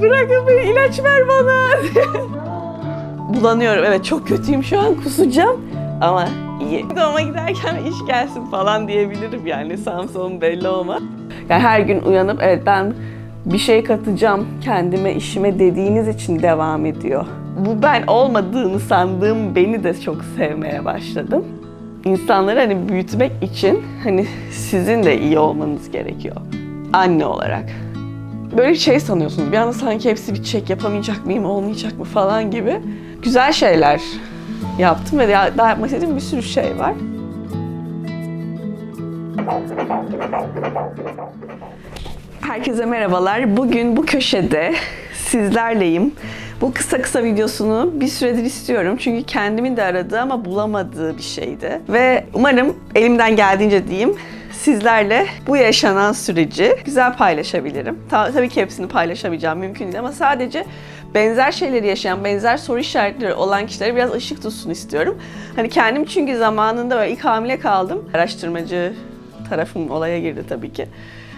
Bırakın beni ilaç ver bana. Bulanıyorum. Evet çok kötüyüm şu an kusacağım. Ama iyi. Doğuma giderken iş gelsin falan diyebilirim yani. Sağım solum belli olmaz. Yani her gün uyanıp evet ben bir şey katacağım kendime, işime dediğiniz için devam ediyor. Bu ben olmadığını sandığım beni de çok sevmeye başladım. İnsanları hani büyütmek için hani sizin de iyi olmanız gerekiyor. Anne olarak. Böyle şey sanıyorsunuz. Bir anda sanki hepsi bitecek, yapamayacak mıyım, olmayacak mı falan gibi. Güzel şeyler yaptım ve daha yapmak istediğim bir sürü şey var. Herkese merhabalar. Bugün bu köşede sizlerleyim. Bu kısa kısa videosunu bir süredir istiyorum. Çünkü kendimin de aradığı ama bulamadığı bir şeydi. Ve umarım elimden geldiğince diyeyim sizlerle bu yaşanan süreci güzel paylaşabilirim. Ta- tabii ki hepsini paylaşamayacağım mümkün değil ama sadece benzer şeyleri yaşayan, benzer soru işaretleri olan kişilere biraz ışık tutsun istiyorum. Hani kendim çünkü zamanında böyle ilk hamile kaldım. Araştırmacı tarafım olaya girdi tabii ki.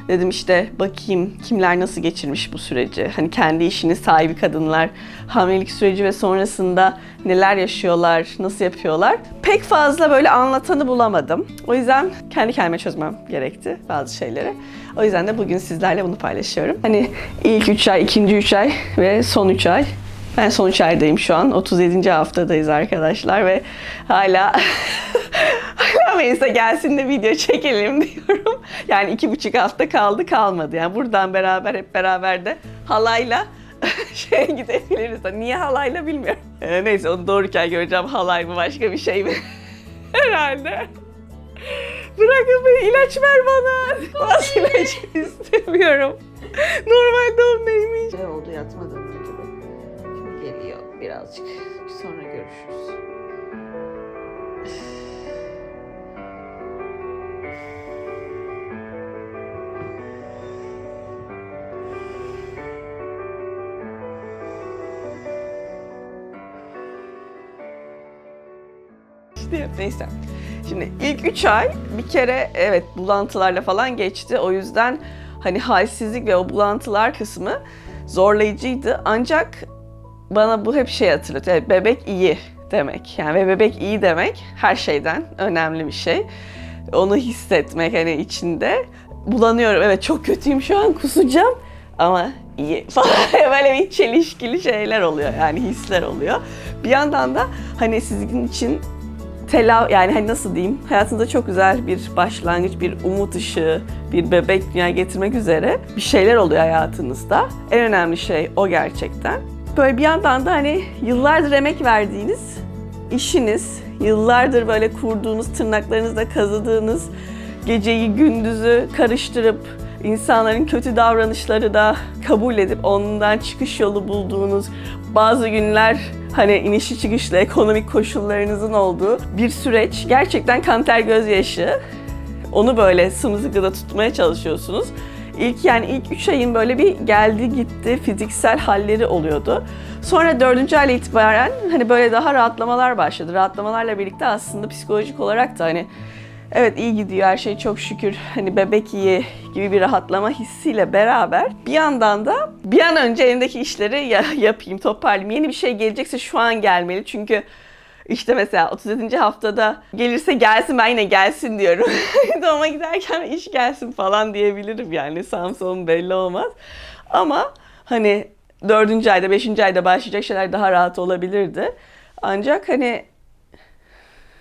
Dedim işte bakayım kimler nasıl geçirmiş bu süreci. Hani kendi işinin sahibi kadınlar hamilelik süreci ve sonrasında neler yaşıyorlar, nasıl yapıyorlar. Pek fazla böyle anlatanı bulamadım. O yüzden kendi kendime çözmem gerekti bazı şeyleri. O yüzden de bugün sizlerle bunu paylaşıyorum. Hani ilk 3 ay, ikinci 3 ay ve son 3 ay ben son 3 aydayım şu an. 37. haftadayız arkadaşlar ve hala hala Melisa gelsin de video çekelim diyorum. Yani iki buçuk hafta kaldı kalmadı. Yani buradan beraber hep beraber de halayla şeye gidebiliriz. Niye halayla bilmiyorum. Ee, neyse onu doğruken göreceğim. Halay mı başka bir şey mi? Herhalde. Bırakın beni ilaç ver bana. Bazı ilaç istemiyorum. Normal doğum neymiş? Ne oldu yatmadan birazcık. Sonra görüşürüz. İşte neyse. Şimdi ilk 3 ay bir kere evet bulantılarla falan geçti. O yüzden hani halsizlik ve o bulantılar kısmı zorlayıcıydı. Ancak bana bu hep şey hatırlatıyor. Evet, bebek iyi demek. Yani ve bebek iyi demek her şeyden önemli bir şey. Onu hissetmek hani içinde. Bulanıyorum. Evet çok kötüyüm şu an kusacağım ama iyi falan böyle bir çelişkili şeyler oluyor yani hisler oluyor. Bir yandan da hani sizin için telav yani hani nasıl diyeyim hayatınızda çok güzel bir başlangıç, bir umut ışığı, bir bebek dünyaya getirmek üzere bir şeyler oluyor hayatınızda. En önemli şey o gerçekten. Böyle bir yandan da hani yıllardır emek verdiğiniz işiniz, yıllardır böyle kurduğunuz, tırnaklarınızla kazıdığınız geceyi gündüzü karıştırıp insanların kötü davranışları da kabul edip ondan çıkış yolu bulduğunuz bazı günler hani inişi çıkışlı ekonomik koşullarınızın olduğu bir süreç. Gerçekten kan ter gözyaşı. Onu böyle sımsıkıda tutmaya çalışıyorsunuz. İlk yani ilk 3 ayın böyle bir geldi gitti fiziksel halleri oluyordu. Sonra dördüncü ayla itibaren hani böyle daha rahatlamalar başladı. Rahatlamalarla birlikte aslında psikolojik olarak da hani evet iyi gidiyor her şey çok şükür hani bebek iyi gibi bir rahatlama hissiyle beraber bir yandan da bir an önce elimdeki işleri ya- yapayım toparlayayım. Yeni bir şey gelecekse şu an gelmeli çünkü işte mesela 37. haftada gelirse gelsin ben yine gelsin diyorum. Doğuma giderken iş gelsin falan diyebilirim yani sağım solum belli olmaz. Ama hani 4. ayda 5. ayda başlayacak şeyler daha rahat olabilirdi. Ancak hani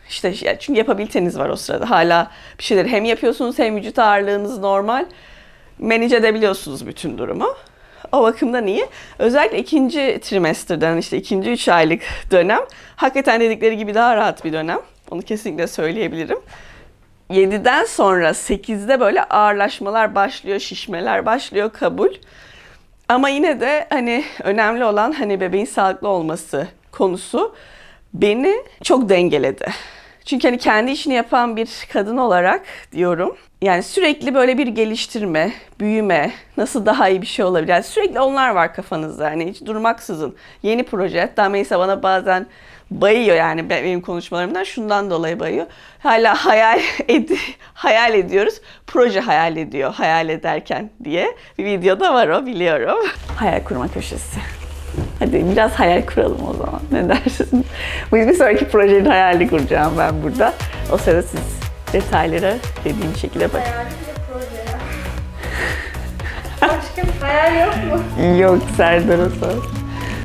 işte çünkü yapabiliteniz var o sırada. Hala bir şeyleri hem yapıyorsunuz hem vücut ağırlığınız normal. Manage edebiliyorsunuz bütün durumu. O bakımdan iyi. Özellikle ikinci trimesterden işte ikinci üç aylık dönem hakikaten dedikleri gibi daha rahat bir dönem. Onu kesinlikle söyleyebilirim. 7'den sonra 8'de böyle ağırlaşmalar başlıyor, şişmeler başlıyor kabul. Ama yine de hani önemli olan hani bebeğin sağlıklı olması konusu beni çok dengeledi. Çünkü hani kendi işini yapan bir kadın olarak diyorum. Yani sürekli böyle bir geliştirme, büyüme, nasıl daha iyi bir şey olabilir. Yani sürekli onlar var kafanızda. Yani hiç durmaksızın. Yeni proje. Hatta Melisa bana bazen bayıyor yani benim konuşmalarımdan şundan dolayı bayıyor. Hala hayal edi hayal ediyoruz. Proje hayal ediyor hayal ederken diye. Bir videoda var o biliyorum. Hayal kurma köşesi. Hadi biraz hayal kuralım o zaman. Ne dersiniz? Bu bir sonraki projenin hayalini kuracağım ben burada. O sırada siz detaylara dediğim şekilde bakın. Hayali bir proje ya. Başka bir hayal yok mu? Yok Serdar'a sor.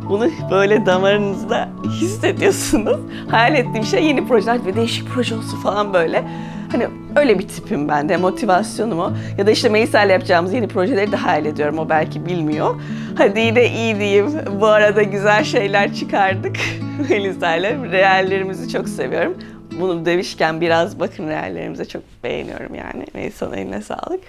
Bunu böyle damarınızda hissediyorsunuz. Hayal ettiğim şey yeni projeler ve değişik proje olsun falan böyle. Hani öyle bir tipim ben de motivasyonum o. Ya da işte Melisa ile yapacağımız yeni projeleri de hayal ediyorum. O belki bilmiyor. Hadi yine iyi diyeyim. Bu arada güzel şeyler çıkardık Melisa ile. Reallerimizi çok seviyorum. Bunu demişken biraz bakın reallerimize çok beğeniyorum yani. Melisa'nın eline sağlık.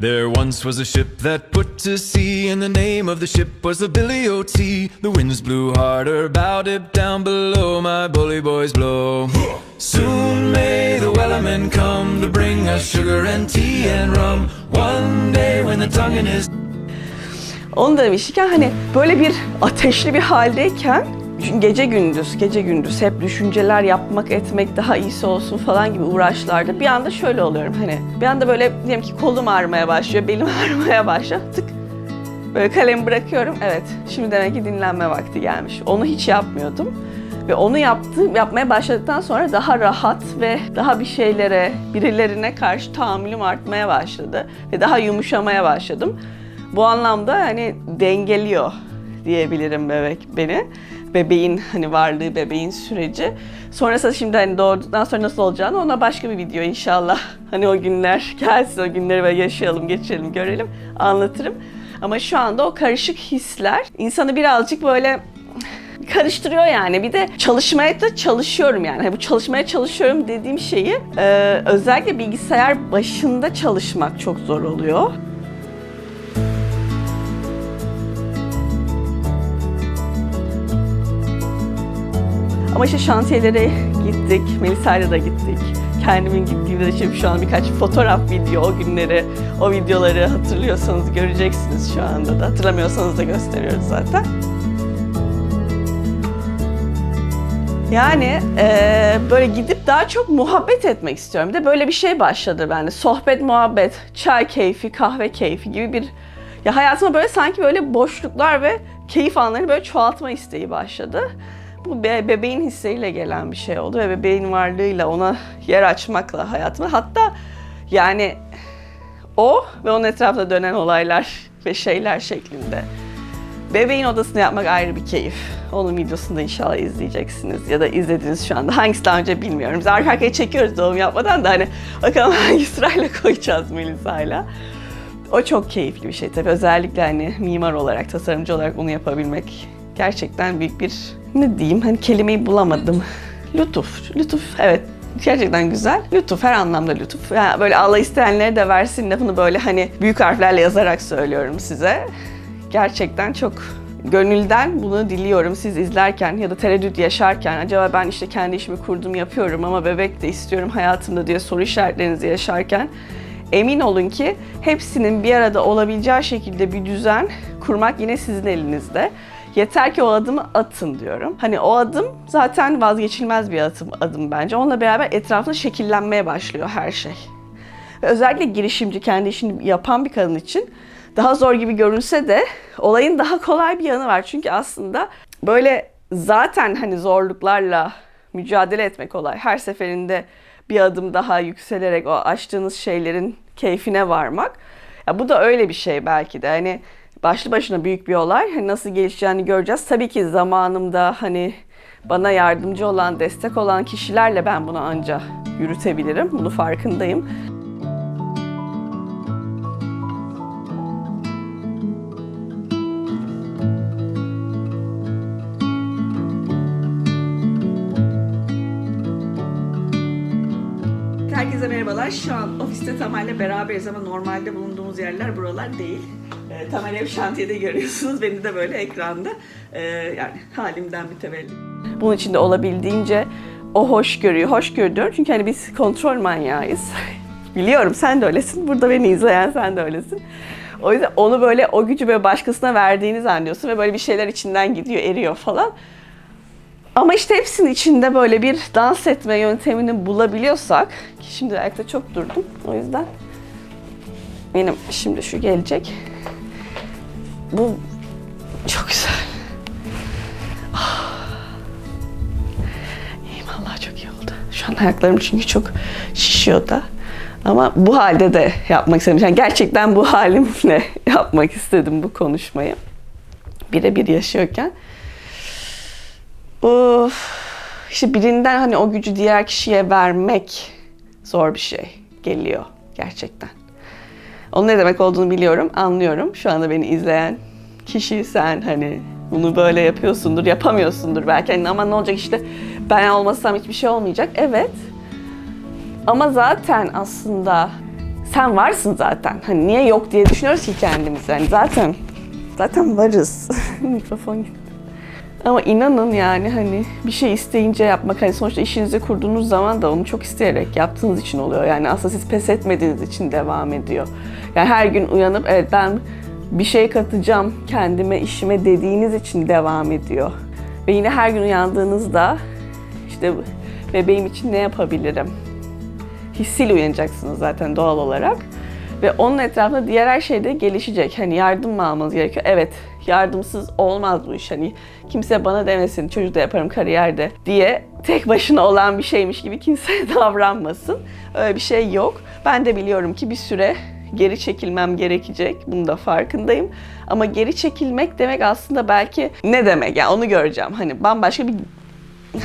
There once was a ship that put to sea, and the name of the ship was the Billy O.T. The winds blew harder, bowed it down below, my bully boys blow. Soon may the wellerman come to bring us sugar and tea and rum. One day when the tonguing is Onu da demişken hani böyle bir ateşli bir haldeyken gece gündüz, gece gündüz hep düşünceler yapmak, etmek daha iyisi olsun falan gibi uğraşlarda bir anda şöyle oluyorum hani bir anda böyle diyelim ki kolum ağrımaya başlıyor, belim ağrımaya başlıyor. Tık böyle kalemi bırakıyorum. Evet, şimdi demek ki dinlenme vakti gelmiş. Onu hiç yapmıyordum. Ve onu yaptım, yapmaya başladıktan sonra daha rahat ve daha bir şeylere, birilerine karşı tahammülüm artmaya başladı. Ve daha yumuşamaya başladım. Bu anlamda hani dengeliyor diyebilirim bebek beni. Bebeğin hani varlığı, bebeğin süreci. Sonrasında şimdi hani doğduktan sonra nasıl olacağını ona başka bir video inşallah. Hani o günler gelsin, o günleri böyle yaşayalım, geçirelim, görelim, anlatırım. Ama şu anda o karışık hisler insanı birazcık böyle karıştırıyor yani. Bir de çalışmaya da çalışıyorum yani. Hani bu çalışmaya çalışıyorum dediğim şeyi e, özellikle bilgisayar başında çalışmak çok zor oluyor. Ama işte şantiyelere gittik, Melisa'yla da gittik. Kendimin gittiğimde de şimdi şu an birkaç fotoğraf, video, o günleri, o videoları hatırlıyorsanız göreceksiniz şu anda da. Hatırlamıyorsanız da gösteriyoruz zaten. Yani eee, böyle gidip daha çok muhabbet etmek istiyorum. Bir de böyle bir şey başladı bende. Sohbet, muhabbet, çay keyfi, kahve keyfi gibi bir... Ya hayatıma böyle sanki böyle boşluklar ve keyif anlarını böyle çoğaltma isteği başladı. Bu be- bebeğin hisleriyle gelen bir şey oldu ve bebeğin varlığıyla ona yer açmakla hayatıma. Hatta yani o ve onun etrafında dönen olaylar ve şeyler şeklinde. Bebeğin odasını yapmak ayrı bir keyif. Onun videosunu da inşallah izleyeceksiniz ya da izlediniz şu anda. Hangisi daha önce bilmiyorum. Biz arka arkaya çekiyoruz doğum yapmadan da hani bakalım hangi sırayla koyacağız Melisa'yla. O çok keyifli bir şey tabii. Özellikle hani mimar olarak, tasarımcı olarak onu yapabilmek gerçekten büyük bir ne diyeyim hani kelimeyi bulamadım. Lütuf, lütuf evet gerçekten güzel. Lütuf her anlamda lütuf. Yani böyle Allah isteyenlere de versin lafını böyle hani büyük harflerle yazarak söylüyorum size. Gerçekten çok gönülden bunu diliyorum siz izlerken ya da tereddüt yaşarken acaba ben işte kendi işimi kurdum yapıyorum ama bebek de istiyorum hayatımda diye soru işaretlerinizi yaşarken emin olun ki hepsinin bir arada olabileceği şekilde bir düzen kurmak yine sizin elinizde. Yeter ki o adımı atın diyorum. Hani o adım zaten vazgeçilmez bir adım, adım bence. Onunla beraber etrafında şekillenmeye başlıyor her şey. Ve özellikle girişimci, kendi işini yapan bir kadın için daha zor gibi görünse de olayın daha kolay bir yanı var. Çünkü aslında böyle zaten hani zorluklarla mücadele etmek kolay. Her seferinde bir adım daha yükselerek o aştığınız şeylerin keyfine varmak. Ya bu da öyle bir şey belki de. Hani başlı başına büyük bir olay. Hani nasıl gelişeceğini göreceğiz. Tabii ki zamanımda hani bana yardımcı olan, destek olan kişilerle ben bunu anca yürütebilirim. Bunu farkındayım. Herkese merhabalar. Şu an ofiste Tamer'le beraberiz ama normalde bulunduğumuz yerler buralar değil. E, Tamer'i hep şantiyede görüyorsunuz. Beni de böyle ekranda. E, yani halimden mütevellit. Bunun için de olabildiğince o hoşgörüyü, hoşgörü diyorum çünkü hani biz kontrol manyağıyız. Biliyorum sen de öylesin. Burada beni izleyen sen de öylesin. O yüzden onu böyle o gücü böyle başkasına verdiğini zannediyorsun ve böyle bir şeyler içinden gidiyor, eriyor falan. Ama işte hepsinin içinde böyle bir dans etme yöntemini bulabiliyorsak ki şimdi ayakta çok durdum o yüzden benim şimdi şu gelecek. Bu çok güzel. Ah. İyiyim Allah çok iyi oldu. Şu an ayaklarım çünkü çok şişiyor da. Ama bu halde de yapmak istedim. Yani gerçekten bu halimle yapmak istedim bu konuşmayı. Birebir yaşıyorken. Of. İşte birinden hani o gücü diğer kişiye vermek zor bir şey geliyor gerçekten. Onun ne demek olduğunu biliyorum, anlıyorum. Şu anda beni izleyen kişi sen hani bunu böyle yapıyorsundur, yapamıyorsundur belki. Hani ama ne olacak işte ben olmasam hiçbir şey olmayacak. Evet. Ama zaten aslında sen varsın zaten. Hani niye yok diye düşünüyoruz ki kendimiz. Yani zaten zaten varız. Mikrofon. Ama inanın yani hani bir şey isteyince yapmak hani sonuçta işinizi kurduğunuz zaman da onu çok isteyerek yaptığınız için oluyor. Yani aslında siz pes etmediğiniz için devam ediyor. Yani her gün uyanıp evet ben bir şey katacağım kendime, işime dediğiniz için devam ediyor. Ve yine her gün uyandığınızda işte bebeğim için ne yapabilirim? Hissiyle uyanacaksınız zaten doğal olarak. Ve onun etrafında diğer her şey de gelişecek. Hani yardım mı almanız gerekiyor? Evet, yardımsız olmaz bu iş. Hani kimse bana demesin çocuk da yaparım kariyerde diye tek başına olan bir şeymiş gibi kimse davranmasın. Öyle bir şey yok. Ben de biliyorum ki bir süre geri çekilmem gerekecek. Bunun da farkındayım. Ama geri çekilmek demek aslında belki ne demek? Yani onu göreceğim. Hani bambaşka bir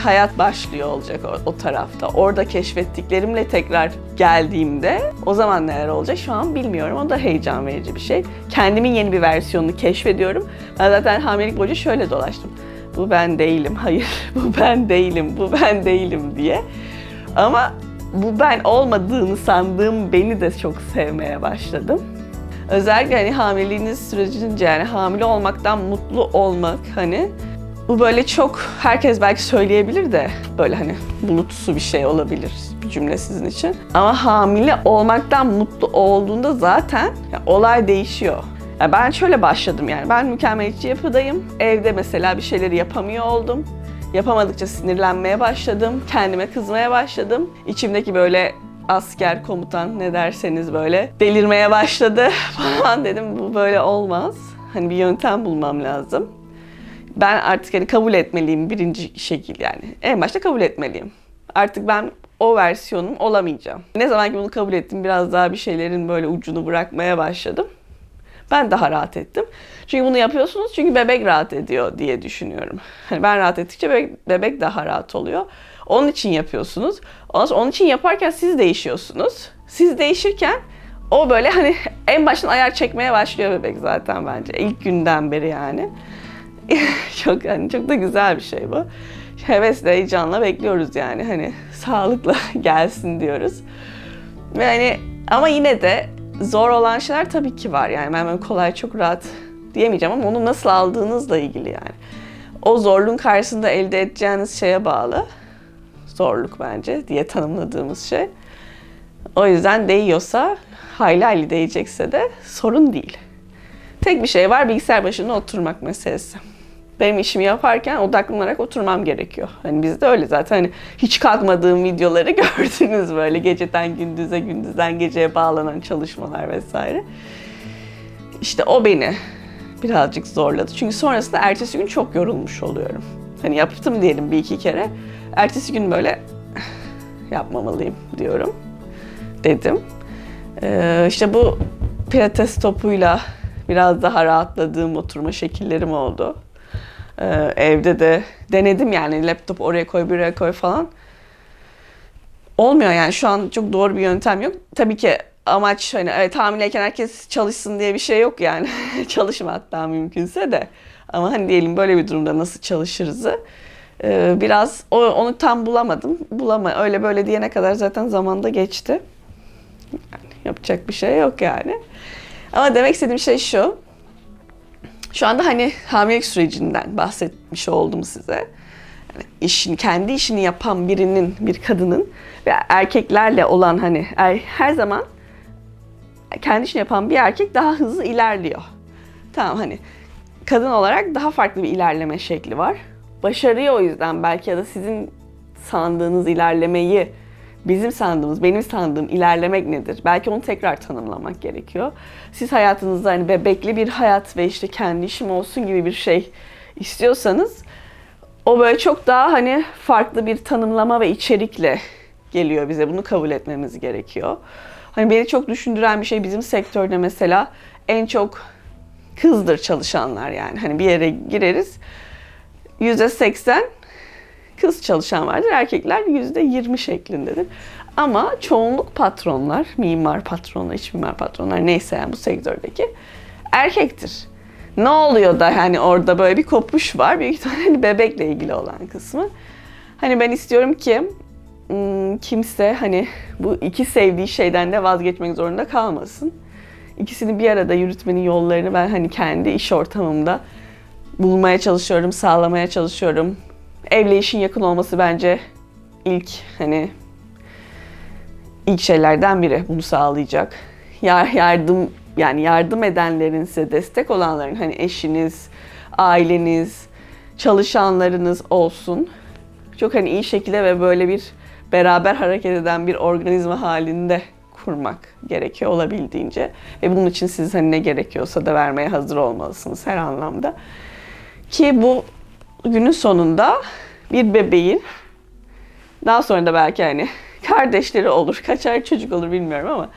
hayat başlıyor olacak o, o tarafta. Orada keşfettiklerimle tekrar geldiğimde o zaman neler olacak şu an bilmiyorum. O da heyecan verici bir şey. Kendimin yeni bir versiyonunu keşfediyorum. Ben zaten hamilelik boyunca şöyle dolaştım. Bu ben değilim, hayır bu ben değilim, bu ben değilim diye. Ama bu ben olmadığını sandığım beni de çok sevmeye başladım. Özellikle hani hamileliğiniz sürecince yani hamile olmaktan mutlu olmak hani bu böyle çok herkes belki söyleyebilir de böyle hani bulutsu bir şey olabilir bir cümle sizin için. Ama hamile olmaktan mutlu olduğunda zaten ya, olay değişiyor. Ya ben şöyle başladım yani ben mükemmeliyetçi yapıdayım. Evde mesela bir şeyleri yapamıyor oldum. Yapamadıkça sinirlenmeye başladım. Kendime kızmaya başladım. İçimdeki böyle asker komutan ne derseniz böyle delirmeye başladı falan dedim bu böyle olmaz. Hani bir yöntem bulmam lazım ben artık hani kabul etmeliyim birinci şekil yani. En başta kabul etmeliyim. Artık ben o versiyonum olamayacağım. Ne zaman ki bunu kabul ettim biraz daha bir şeylerin böyle ucunu bırakmaya başladım. Ben daha rahat ettim. Çünkü bunu yapıyorsunuz çünkü bebek rahat ediyor diye düşünüyorum. Hani ben rahat ettikçe bebek, bebek daha rahat oluyor. Onun için yapıyorsunuz. Ondan onun için yaparken siz değişiyorsunuz. Siz değişirken o böyle hani en baştan ayar çekmeye başlıyor bebek zaten bence. ilk günden beri yani. çok yani çok da güzel bir şey bu. Hevesle, heyecanla bekliyoruz yani hani sağlıkla gelsin diyoruz. Ve hani ama yine de zor olan şeyler tabii ki var yani ben böyle kolay çok rahat diyemeyeceğim ama onu nasıl aldığınızla ilgili yani. O zorluğun karşısında elde edeceğiniz şeye bağlı. Zorluk bence diye tanımladığımız şey. O yüzden değiyorsa hayli hayli değecekse de sorun değil. Tek bir şey var bilgisayar başında oturmak meselesi. Benim işimi yaparken odaklanarak oturmam gerekiyor. Hani bizde öyle zaten hani hiç kalkmadığım videoları gördünüz böyle geceden gündüze gündüzden geceye bağlanan çalışmalar vesaire. İşte o beni birazcık zorladı. Çünkü sonrasında ertesi gün çok yorulmuş oluyorum. Hani yaptım diyelim bir iki kere. Ertesi gün böyle yapmamalıyım diyorum. Dedim. Ee, işte bu pilates topuyla biraz daha rahatladığım oturma şekillerim oldu. Ee, evde de denedim yani laptop oraya koy buraya koy falan. Olmuyor yani şu an çok doğru bir yöntem yok. Tabii ki amaç hani evet hamileyken herkes çalışsın diye bir şey yok yani. Çalışma hatta mümkünse de. Ama hani diyelim böyle bir durumda nasıl çalışırızı ee, biraz o, onu tam bulamadım. Bulama öyle böyle diyene kadar zaten zamanda geçti. Yani yapacak bir şey yok yani. Ama demek istediğim şey şu. Şu anda hani hamilelik sürecinden bahsetmiş oldum size. Yani işini, kendi işini yapan birinin, bir kadının ve erkeklerle olan hani er- her zaman kendi işini yapan bir erkek daha hızlı ilerliyor. Tamam hani kadın olarak daha farklı bir ilerleme şekli var. Başarıyı o yüzden belki ya da sizin sandığınız ilerlemeyi bizim sandığımız, benim sandığım ilerlemek nedir? Belki onu tekrar tanımlamak gerekiyor. Siz hayatınızda hani bebekli bir hayat ve işte kendi işim olsun gibi bir şey istiyorsanız o böyle çok daha hani farklı bir tanımlama ve içerikle geliyor bize. Bunu kabul etmemiz gerekiyor. Hani beni çok düşündüren bir şey bizim sektörde mesela en çok kızdır çalışanlar yani. Hani bir yere gireriz yüzde seksen kız çalışan vardır. Erkekler yüzde yirmi şeklindedir. Ama çoğunluk patronlar, mimar patronlar, iç mimar patronlar neyse yani bu sektördeki erkektir. Ne oluyor da hani orada böyle bir kopuş var. Büyük ihtimalle hani bebekle ilgili olan kısmı. Hani ben istiyorum ki ım, kimse hani bu iki sevdiği şeyden de vazgeçmek zorunda kalmasın. İkisini bir arada yürütmenin yollarını ben hani kendi iş ortamımda bulmaya çalışıyorum, sağlamaya çalışıyorum. Evle işin yakın olması bence ilk hani ilk şeylerden biri bunu sağlayacak. Ya yardım yani yardım edenlerin size destek olanların hani eşiniz, aileniz, çalışanlarınız olsun. Çok hani iyi şekilde ve böyle bir beraber hareket eden bir organizma halinde kurmak gerekiyor olabildiğince. Ve bunun için siz hani ne gerekiyorsa da vermeye hazır olmalısınız her anlamda. Ki bu günün sonunda bir bebeğin daha sonra da belki hani kardeşleri olur, kaçar çocuk olur bilmiyorum ama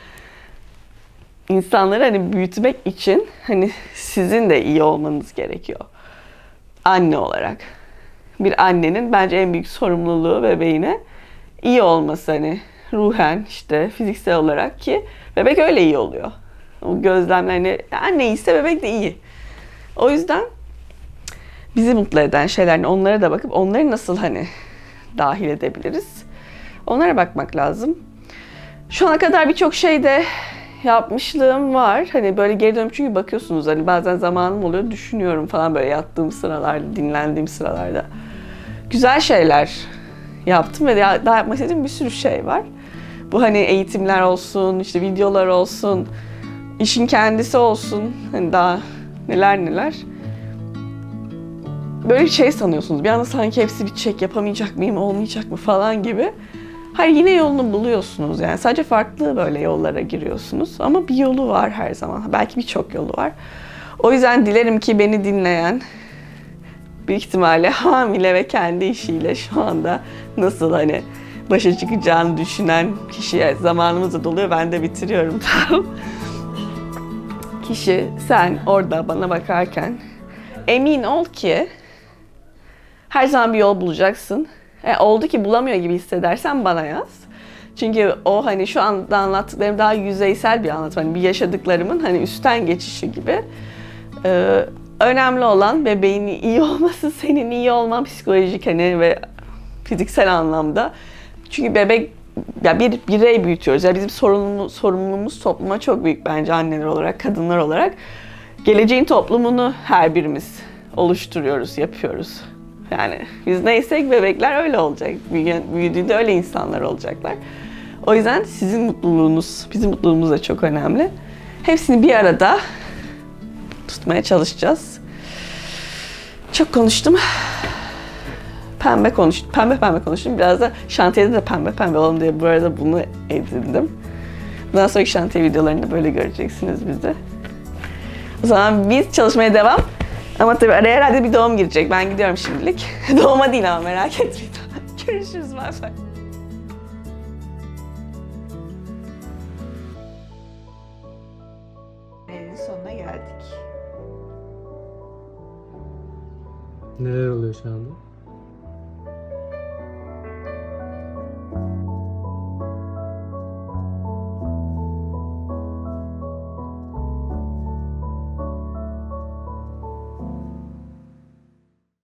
insanları hani büyütmek için hani sizin de iyi olmanız gerekiyor. Anne olarak. Bir annenin bence en büyük sorumluluğu bebeğine iyi olması hani ruhen işte fiziksel olarak ki bebek öyle iyi oluyor. O gözlemler hani anne iyiyse bebek de iyi. O yüzden bizi mutlu eden şeyler onlara da bakıp onları nasıl hani dahil edebiliriz? Onlara bakmak lazım. Şu ana kadar birçok şeyde yapmışlığım var. Hani böyle geri dönüp çünkü bakıyorsunuz hani bazen zamanım oluyor düşünüyorum falan böyle yattığım sıralarda, dinlendiğim sıralarda. Güzel şeyler yaptım ve daha yapmak istediğim bir sürü şey var. Bu hani eğitimler olsun, işte videolar olsun, işin kendisi olsun. Hani daha neler neler böyle bir şey sanıyorsunuz. Bir anda sanki hepsi bitecek, yapamayacak mıyım, olmayacak mı falan gibi. Hayır yine yolunu buluyorsunuz yani. Sadece farklı böyle yollara giriyorsunuz. Ama bir yolu var her zaman. Belki birçok yolu var. O yüzden dilerim ki beni dinleyen büyük ihtimalle hamile ve kendi işiyle şu anda nasıl hani başa çıkacağını düşünen kişiye zamanımız da doluyor. Ben de bitiriyorum tamam. Kişi sen orada bana bakarken emin ol ki her zaman bir yol bulacaksın. E, oldu ki bulamıyor gibi hissedersen bana yaz. Çünkü o hani şu anda anlattıklarım daha yüzeysel bir anlatım. Hani bir yaşadıklarımın hani üstten geçişi gibi. Ee, önemli olan bebeğin iyi olması, senin iyi olman psikolojik hani ve fiziksel anlamda. Çünkü bebek ya bir birey büyütüyoruz. Ya bizim sorumluluğumuz, sorumluluğumuz topluma çok büyük bence anneler olarak, kadınlar olarak. Geleceğin toplumunu her birimiz oluşturuyoruz, yapıyoruz. Yani biz neysek bebekler öyle olacak. Büyüdüğünde öyle insanlar olacaklar. O yüzden sizin mutluluğunuz, bizim mutluluğumuz da çok önemli. Hepsini bir arada tutmaya çalışacağız. Çok konuştum. Pembe konuştum. Pembe pembe konuştum. Biraz da şantiyede de pembe pembe olalım diye bu arada bunu edindim. Bundan sonraki şantiye videolarını böyle göreceksiniz bizi. O zaman biz çalışmaya devam. Ama tabii araya herhalde bir doğum girecek. Ben gidiyorum şimdilik. Doğuma değil ama merak etmeyin. Görüşürüz. Bay bay. sonuna geldik. Neler oluyor şu anda?